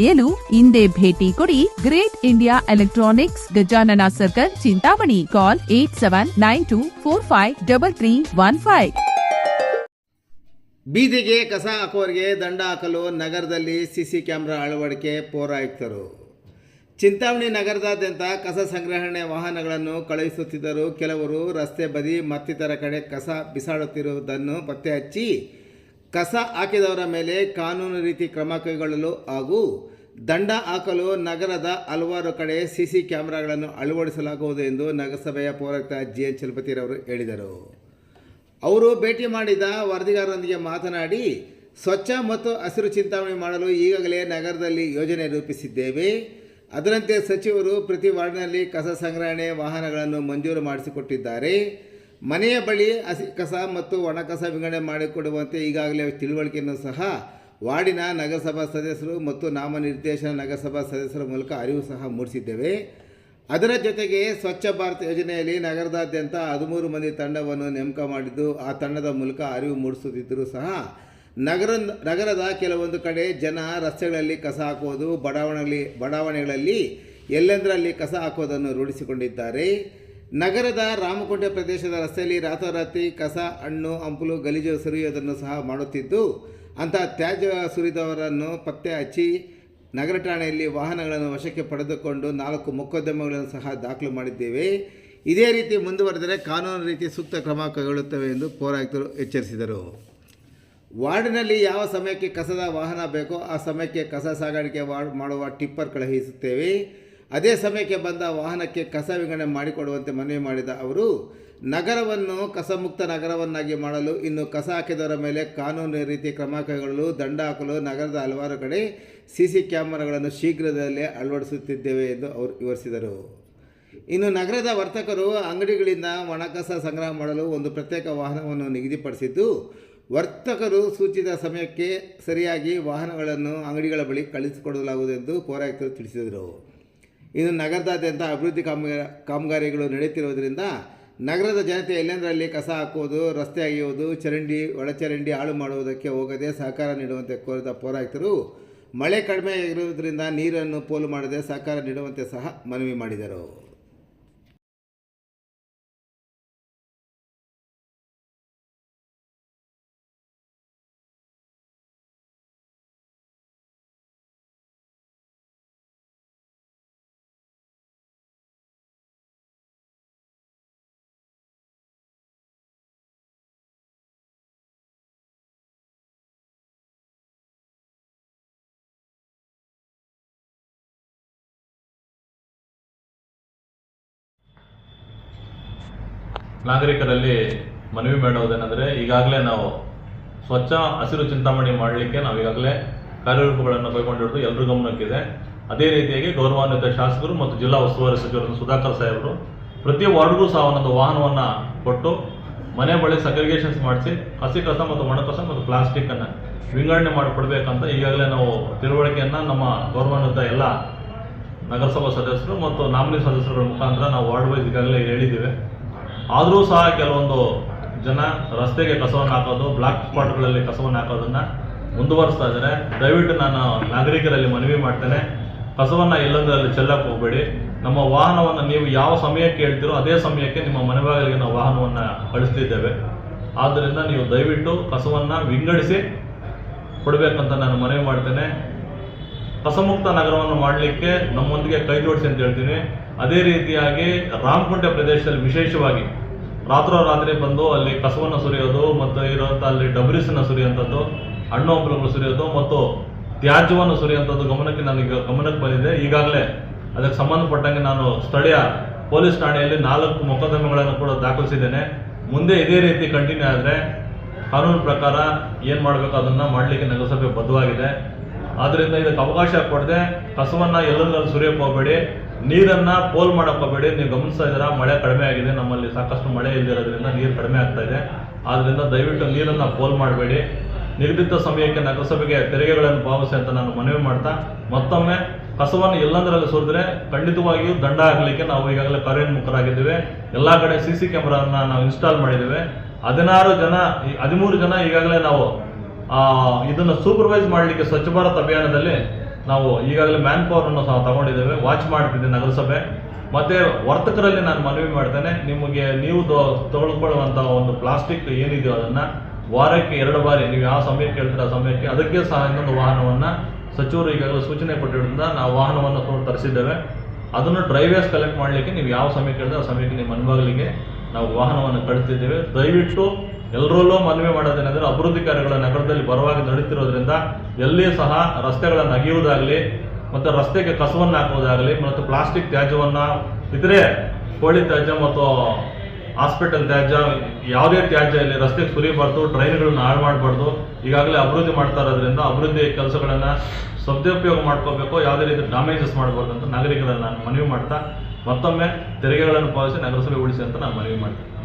ಪಡೆಯಲು ಇಂದೇ ಭೇಟಿ ಕೊಡಿ great India electronics Gajanana circle, Chintamani. Call eight seven nine two four five double three one five. ಬೀದಿಗೆ ಕಸ ಹಾಕೋರಿಗೆ ದಂಡ ಹಾಕಲು ನಗರದಲ್ಲಿ ಸಿಸಿ ಕ್ಯಾಮೆರಾ ಅಳವಡಿಕೆ ಪೌರಾಯುಕ್ತರು. ಚಿಂತಾಮಣಿ ನಗರದಾದ್ಯಂತ ಕಸ ಸಂಗ್ರಹಣೆ ವಾಹನಗಳನ್ನು ಕಳುಹಿಸುತ್ತಿದ್ದರು ಕೆಲವರು ರಸ್ತೆ ಬದಿ ಮತ್ತಿತರ ಕಡೆ ಕಸ ಬಿಸಾಡುತ್ತಿರುವುದನ್ನು ಪತ್ತೆ ಹಚ್ಚಿ ಕಸ ಹಾಕಿದವರ ಮೇಲೆ ಕಾನೂನು ರೀತಿ ಕ್ರಮ ಕೈಗೊಳ್ಳಲು ಹಾಗೂ ದಂಡ ಹಾಕಲು ನಗರದ ಹಲವಾರು ಕಡೆ ಸಿಸಿ ಕ್ಯಾಮೆರಾಗಳನ್ನು ಅಳವಡಿಸಲಾಗುವುದು ಎಂದು ನಗರಸಭೆಯ ಪೌರಾಯುಕ್ತ ಜಿ ಎನ್ ಚಲಪತಿರವರು ಹೇಳಿದರು. ಅವರು ಭೇಟಿ ಮಾಡಿದ ವರದಿಗಾರರೊಂದಿಗೆ ಮಾತನಾಡಿ, ಸ್ವಚ್ಛ ಮತ್ತು ಹಸಿರು ಚಿಂತಾಮಣಿ ಮಾಡಲು ಈಗಾಗಲೇ ನಗರದಲ್ಲಿ ಯೋಜನೆ ರೂಪಿಸಿದ್ದೇವೆ. ಅದರಂತೆ ಸಚಿವರು ಪ್ರತಿ ವಾರ್ಡ್ನಲ್ಲಿ ಕಸ ಸಂಗ್ರಹಣೆ ವಾಹನಗಳನ್ನು ಮಂಜೂರು ಮಾಡಿಸಿಕೊಟ್ಟಿದ್ದಾರೆ. ಮನೆಯ ಬಳಿ ಹಸಿ ಕಸ ಮತ್ತು ಒಣ ಕಸ ವಿಂಗಡಣೆ ಮಾಡಿಕೊಡುವಂತೆ ಈಗಾಗಲೇ ತಿಳುವಳಿಕೆಯನ್ನು ಸಹ ವಾರ್ಡಿನ ನಗರಸಭಾ ಸದಸ್ಯರು ಮತ್ತು ನಾಮನಿರ್ದೇಶನ ನಗರಸಭಾ ಸದಸ್ಯರ ಮೂಲಕ ಅರಿವು ಸಹ ಮೂಡಿಸಿದ್ದೇವೆ. ಅದರ ಜೊತೆಗೆ ಸ್ವಚ್ಛ ಭಾರತ್ ಯೋಜನೆಯಲ್ಲಿ ನಗರದಾದ್ಯಂತ ಹದಿಮೂರು ಮಂದಿ ತಂಡವನ್ನು ನೇಮಕ ಮಾಡಿದ್ದು, ಆ ತಂಡದ ಮೂಲಕ ಅರಿವು ಮೂಡಿಸುತ್ತಿದ್ದರೂ ಸಹ ನಗರ, ನಗರದ ಕೆಲವೊಂದು ಕಡೆ ಜನ ರಸ್ತೆಗಳಲ್ಲಿ ಕಸ ಹಾಕುವುದು ಬಡಾವಣೆಗಳಲ್ಲಿ ಬಡಾವಣೆಗಳಲ್ಲಿ ಎಲ್ಲೆಂದರಲ್ಲಿ ಕಸ ಹಾಕುವುದನ್ನು ರೂಢಿಸಿಕೊಂಡಿದ್ದಾರೆ. ನಗರದ ರಾಮಕೋಟೆ ಪ್ರದೇಶದ ರಸ್ತೆಯಲ್ಲಿ ರಾತ್ರೋರಾತ್ರಿ ಕಸ, ಹಣ್ಣು, ಹಂಪಲು, ಗಲೀಜು ಸುರಿಯುವುದನ್ನು ಸಹ ಮಾಡುತ್ತಿದ್ದು ಅಂಥ ತ್ಯಾಜ್ಯ ಸುರಿದವರನ್ನು ಪತ್ತೆ ಹಚ್ಚಿ ನಗರ ಠಾಣೆಯಲ್ಲಿ ವಾಹನಗಳನ್ನು ವಶಕ್ಕೆ ಪಡೆದುಕೊಂಡು ನಾಲ್ಕು ಮೊಕದ್ದಮೆಗಳನ್ನು ಸಹ ದಾಖಲು ಮಾಡಿದ್ದೇವೆ. ಇದೇ ರೀತಿ ಮುಂದುವರೆದರೆ ಕಾನೂನು ರೀತಿ ಸೂಕ್ತ ಕ್ರಮ ಕೈಗೊಳ್ಳುತ್ತವೆ ಎಂದು ಪೌರಾಯುಕ್ತರು ಎಚ್ಚರಿಸಿದರು. ವಾರ್ಡಿನಲ್ಲಿ ಯಾವ ಸಮಯಕ್ಕೆ ಕಸದ ವಾಹನ ಬೇಕೋ ಆ ಸಮಯಕ್ಕೆ ಕಸ ಸಾಗಾಣಿಕೆ ಮಾಡುವ ಟಿಪ್ಪರ್ ಕಳುಹಿಸುತ್ತೇವೆ. ಅದೇ ಸಮಯಕ್ಕೆ ಬಂದ ವಾಹನಕ್ಕೆ ಕಸ ವಿಂಗಡಣೆ ಮಾಡಿಕೊಡುವಂತೆ ಮನವಿ ಮಾಡಿದ ಅವರು, ನಗರವನ್ನು ಕಸಮುಕ್ತ ನಗರವನ್ನಾಗಿ ಮಾಡಲು ಇನ್ನು ಕಸ ಹಾಕಿದವರ ಮೇಲೆ ಕಾನೂನು ರೀತಿ ಕ್ರಮ ಕೈಗೊಳ್ಳಲು ದಂಡ ಹಾಕಲು ನಗರದ ಹಲವಾರು ಕಡೆ ಸಿ ಸಿ ಕ್ಯಾಮರಾಗಳನ್ನು ಶೀಘ್ರದಲ್ಲೇ ಅಳವಡಿಸುತ್ತಿದ್ದೇವೆ ಎಂದು ಅವರು ವಿವರಿಸಿದರು. ಇನ್ನು ನಗರದ ವರ್ತಕರು ಅಂಗಡಿಗಳಿಂದ ಒಣಕಸ ಸಂಗ್ರಹ ಮಾಡಲು ಒಂದು ಪ್ರತ್ಯೇಕ ವಾಹನವನ್ನು ನಿಗದಿಪಡಿಸಿದ್ದು, ವರ್ತಕರು ಸೂಚಿತ ಸಮಯಕ್ಕೆ ಸರಿಯಾಗಿ ವಾಹನಗಳನ್ನು ಅಂಗಡಿಗಳ ಬಳಿ ಕಳಿಸಿಕೊಡಲಾಗುವುದು ಎಂದು ಪೌರಾಯುಕ್ತರು ತಿಳಿಸಿದರು. ಇನ್ನು ನಗರದಾದ್ಯಂತ ಅಭಿವೃದ್ಧಿ ಕಾಮಗಾರಿ, ಕಾಮಗಾರಿಗಳು ನಡೆಯುತ್ತಿರುವುದರಿಂದ ನಗರದ ಜನತೆ ಎಲ್ಲೆಂದರಲ್ಲಿ ಕಸ ಹಾಕುವುದು ರಸ್ತೆ ಅಗೆಯುವುದು ಚರಂಡಿ, ಒಳಚರಂಡಿ ಹಾಳು ಮಾಡುವುದಕ್ಕೆ ಹೋಗದೆ ಸಹಕಾರ ನೀಡುವಂತೆ ಕೋರಿದ ಪೌರಾಯುಕ್ತರು, ಮಳೆ ಕಡಿಮೆ ಇರುವುದರಿಂದ ನೀರನ್ನು ಪೋಲು ಮಾಡದೆ ಸಹಕಾರ ನೀಡುವಂತೆ ಸಹ ಮನವಿ ಮಾಡಿದರು. ನಾಗರಿಕರಲ್ಲಿ ಮನವಿ ಮಾಡುವುದೇನೆಂದರೆ ಈಗಾಗಲೇ ನಾವು ಸ್ವಚ್ಛ ಹಸಿರು ಚಿಂತಾಮಣಿ ಮಾಡಲಿಕ್ಕೆ ನಾವು ಈಗಾಗಲೇ ಕಾರ್ಯರೂಪಗಳನ್ನು ಕೈಗೊಂಡಿರೋದು ಎಲ್ಲರ ಗಮನಕ್ಕಿದೆ. ಅದೇ ರೀತಿಯಾಗಿ ಗೌರವಾನ್ವಿತ ಶಾಸಕರು ಮತ್ತು ಜಿಲ್ಲಾ ಉಸ್ತುವಾರಿ ಸಚಿವರು ಸುಧಾಕರ್ ಸಾಹೇಬರು ಪ್ರತಿ ವಾರ್ಡ್ಗೂ ಸಹ ಒಂದೊಂದು ವಾಹನವನ್ನು ಕೊಟ್ಟು ಮನೆ ಬಳಿ ಸಗ್ರಿಗೇಷನ್ಸ್ ಮಾಡಿಸಿ ಹಸಿ ಕಸ ಮತ್ತು ಒಣ ಕಸ ಮತ್ತು ಪ್ಲಾಸ್ಟಿಕ್ಕನ್ನು ವಿಂಗಡಣೆ ಮಾಡಿಕೊಡ್ಬೇಕಂತ ಈಗಾಗಲೇ ನಾವು ತಿಳುವಳಿಕೆಯನ್ನು ನಮ್ಮ ಗೌರವಾನ್ವಿತ ಎಲ್ಲ ನಗರಸಭಾ ಸದಸ್ಯರು ಮತ್ತು ನಾಮಿನಿ ಸದಸ್ಯರುಗಳ ಮುಖಾಂತರ ನಾವು ವಾರ್ಡ್ ವೈಸ್ ಈಗಾಗಲೇ ಹೇಳಿದ್ದೇವೆ. ಆದರೂ ಸಹ ಕೆಲವೊಂದು ಜನ ರಸ್ತೆಗೆ ಕಸವನ್ನು ಹಾಕೋದು ಬ್ಲಾಕ್ ಸ್ಪಾಟ್ಗಳಲ್ಲಿ ಕಸವನ್ನು ಹಾಕೋದನ್ನ ಮುಂದುವರಿಸ್ತಾ ಇದ್ದಾರೆ. ದಯವಿಟ್ಟು ನಾನು ನಾಗರಿಕರಲ್ಲಿ ಮನವಿ ಮಾಡ್ತೇನೆ. ಕಸವನ್ನು ಎಲ್ಲೆಂದರಲ್ಲಿ ಚೆಲ್ಲಕ್ಕೆ ಹೋಗಬೇಡಿ. ನಮ್ಮ ವಾಹನವನ್ನು ನೀವು ಯಾವ ಸಮಯಕ್ಕೆ ಹೇಳ್ತೀರೋ ಅದೇ ಸಮಯಕ್ಕೆ ನಿಮ್ಮ ಮನೆ ನಾವು ವಾಹನವನ್ನು ಕಳಿಸ್ತಿದ್ದೇವೆ. ಆದ್ದರಿಂದ ನೀವು ದಯವಿಟ್ಟು ಕಸವನ್ನು ವಿಂಗಡಿಸಿ ಕೊಡಬೇಕಂತ ನಾನು ಮನವಿ ಮಾಡ್ತೇನೆ. ಕಸಮುಕ್ತ ನಗರವನ್ನು ಮಾಡಲಿಕ್ಕೆ ನಮ್ಮೊಂದಿಗೆ ಕೈ ಜೋಡಿಸಿ ಅಂತ ಹೇಳ್ತೀನಿ. ಅದೇ ರೀತಿಯಾಗಿ ರಾಮಕುಂಟೆ ಪ್ರದೇಶದಲ್ಲಿ ವಿಶೇಷವಾಗಿ ರಾತ್ರೋರಾತ್ರಿ ಬಂದು ಅಲ್ಲಿ ಕಸವನ್ನು ಸುರಿಯೋದು ಮತ್ತು ಇರುವಂಥ ಅಲ್ಲಿ ಡಬ್ರಿಸನ್ನು ಸುರಿಯುವಂಥದ್ದು ಹಣ್ಣು ಹಂಪಲುಗಳು ಸುರಿಯೋದು ಮತ್ತು ತ್ಯಾಜ್ಯವನ್ನು ಸುರಿಯುವಂಥದ್ದು ಗಮನಕ್ಕೆ ನನಗೆ ಗಮನಕ್ಕೆ ಬಂದಿದೆ. ಈಗಾಗಲೇ ಅದಕ್ಕೆ ಸಂಬಂಧಪಟ್ಟಂಗೆ ನಾನು ಸ್ಥಳೀಯ ಪೊಲೀಸ್ ಠಾಣೆಯಲ್ಲಿ ನಾಲ್ಕು ಮೊಕದ್ದಮೆಗಳನ್ನು ಕೂಡ ದಾಖಲಿಸಿದ್ದೇನೆ. ಮುಂದೆ ಇದೇ ರೀತಿ ಕಂಟಿನ್ಯೂ ಆದರೆ ಕಾನೂನು ಪ್ರಕಾರ ಏನು ಮಾಡಬೇಕು ಅದನ್ನು ಮಾಡಲಿಕ್ಕೆ ನಗರಸಭೆ ಬದ್ಧವಾಗಿದೆ. ಆದ್ದರಿಂದ ಇದಕ್ಕೆ ಅವಕಾಶ ಕೊಡದೆ ಕಸವನ್ನ ಎಲ್ಲೆಲ್ಲ ಸುರಿಯಕ್ಕೆ ಹೋಗಬೇಡಿ ನೀರನ್ನ ಪೋಲ್ ಮಾಡಕ್ ನೀವು ಗಮನಿಸ್ತಾ ಇದ್ದೀರಾ, ಮಳೆ ಕಡಿಮೆ ಆಗಿದೆ, ನಮ್ಮಲ್ಲಿ ಸಾಕಷ್ಟು ಮಳೆ ಇಲ್ದಿರೋದ್ರಿಂದ ನೀರು ಕಡಿಮೆ ಆಗ್ತಾ ಇದೆ. ಆದ್ರಿಂದ ದಯವಿಟ್ಟು ನೀರನ್ನ ಪೋಲ್ ಮಾಡಬೇಡಿ. ನಿಗದಿತ ಸಮಯಕ್ಕೆ ನಗರಸಭೆಗೆ ತೆರಿಗೆಗಳನ್ನು ಪಾವತಿಸಿ ಅಂತ ನಾನು ಮನವಿ ಮಾಡ್ತಾ, ಮತ್ತೊಮ್ಮೆ ಕಸವನ್ನು ಎಲ್ಲಂದರಲ್ಲಿ ಸುರಿದ್ರೆ ಖಂಡಿತವಾಗಿಯೂ ದಂಡ ಆಗಲಿಕ್ಕೆ ನಾವು ಈಗಾಗಲೇ ಕಾರ್ಯೋನ್ಮುಖರಾಗಿದ್ದೇವೆ. ಎಲ್ಲಾ ಕಡೆ ಸಿ ಸಿ ಕ್ಯಾಮ್ರಾನ ನಾವು ಇನ್ಸ್ಟಾಲ್ ಮಾಡಿದ್ದೇವೆ. ಹದಿನಾರು ಜನ ಹದಿಮೂರು ಜನ ಈಗಾಗಲೇ ನಾವು ಇದನ್ನು ಸೂಪರ್ವೈಸ್ ಮಾಡಲಿಕ್ಕೆ ಸ್ವಚ್ಛ ಭಾರತ್ ಅಭಿಯಾನದಲ್ಲಿ ನಾವು ಈಗಾಗಲೇ ಮ್ಯಾನ್ ಪವರ್ ಅನ್ನು ತಗೊಂಡಿದ್ದೇವೆ. ವಾಚ್ ಮಾಡ್ತಿದ್ದೆ ನಗರಸಭೆ. ಮತ್ತೆ ವರ್ತಕರಲ್ಲಿ ನಾನು ಮನವಿ ಮಾಡ್ತೇನೆ. ನಿಮಗೆ ನೀವು ತೊ- ಒಂದು ಪ್ಲಾಸ್ಟಿಕ್ ಏನಿದೆಯೋ ಅದನ್ನ ವಾರಕ್ಕೆ ಎರಡು ಬಾರಿ, ನೀವು ಯಾವ ಸಮಯಕ್ಕೆ ಹೇಳ್ತೀರ ಆ ಸಮಯಕ್ಕೆ ಅದಕ್ಕೆ ಸಹ ಇನ್ನೊಂದು ವಾಹನವನ್ನ ಸಚಿವರು ಈಗಾಗಲೇ ಸೂಚನೆ ಕೊಟ್ಟಿರೋದ್ರಿಂದ ನಾವು ವಾಹನವನ್ನು ತರಿಸಿದ್ದೇವೆ. ಅದನ್ನು ಡ್ರೈವೇಸ್ ಕಲೆಕ್ಟ್ ಮಾಡಲಿಕ್ಕೆ ನೀವು ಯಾವ ಸಮಯಕ್ಕೆ ಹೇಳಿದ್ರೆ ಆ ಸಮಯಕ್ಕೆ ನಿಮ್ಮ ಮನಬಾಗಿಲಿಗೆ ನಾವು ವಾಹನವನ್ನು ಕಳಿಸ್ತಿದ್ದೇವೆ. ದಯವಿಟ್ಟು ಎಲ್ಲರಲ್ಲೂ ಮನವಿ ಮಾಡೋದೇನೆಂದರೆ ಅಭಿವೃದ್ಧಿ ಕಾರ್ಯಗಳು ನಗರದಲ್ಲಿ ಬರವಾಗಿ ನಡೀತಿರೋದ್ರಿಂದ ಎಲ್ಲಿ ಸಹ ರಸ್ತೆಗಳನ್ನು ಅಗೆಯುವುದಾಗಲಿ ಮತ್ತು ರಸ್ತೆಗೆ ಕಸವನ್ನು ಹಾಕುವುದಾಗಲಿ ಮತ್ತು ಪ್ಲಾಸ್ಟಿಕ್ ತ್ಯಾಜ್ಯವನ್ನು ಇದ್ರೆ ಕೋಳಿ ತ್ಯಾಜ್ಯ ಮತ್ತು ಹಾಸ್ಪಿಟಲ್ ತ್ಯಾಜ್ಯ, ಯಾವುದೇ ತ್ಯಾಜ್ಯ ಇಲ್ಲಿ ರಸ್ತೆಗೆ ಸುರಿಬಾರ್ದು, ಟ್ರೈನ್ಗಳನ್ನ ಹಾಳು ಮಾಡಬಾರ್ದು, ಈಗಾಗಲೇ ಅಭಿವೃದ್ಧಿ ಮಾಡ್ತಾ ಇರೋದ್ರಿಂದ ಅಭಿವೃದ್ಧಿ ಕೆಲಸಗಳನ್ನು ಸದುಪಯೋಗ ಮಾಡ್ಕೋಬೇಕು, ಯಾವುದೇ ರೀತಿ ಡ್ಯಾಮೇಜಸ್ ಮಾಡಬಾರ್ದು ಅಂತ ನಾಗರಿಕರನ್ನು ನಾನು ಮನವಿ ಮಾಡ್ತಾ ಮತ್ತೊಮ್ಮೆ ತೆರಿಗೆಗಳನ್ನು ಪಾವತಿಸಿ ನಗರಸಭೆ ಉಳಿಸಿ ಅಂತ ನಾನು ಮನವಿ ಮಾಡ್ತೀನಿ.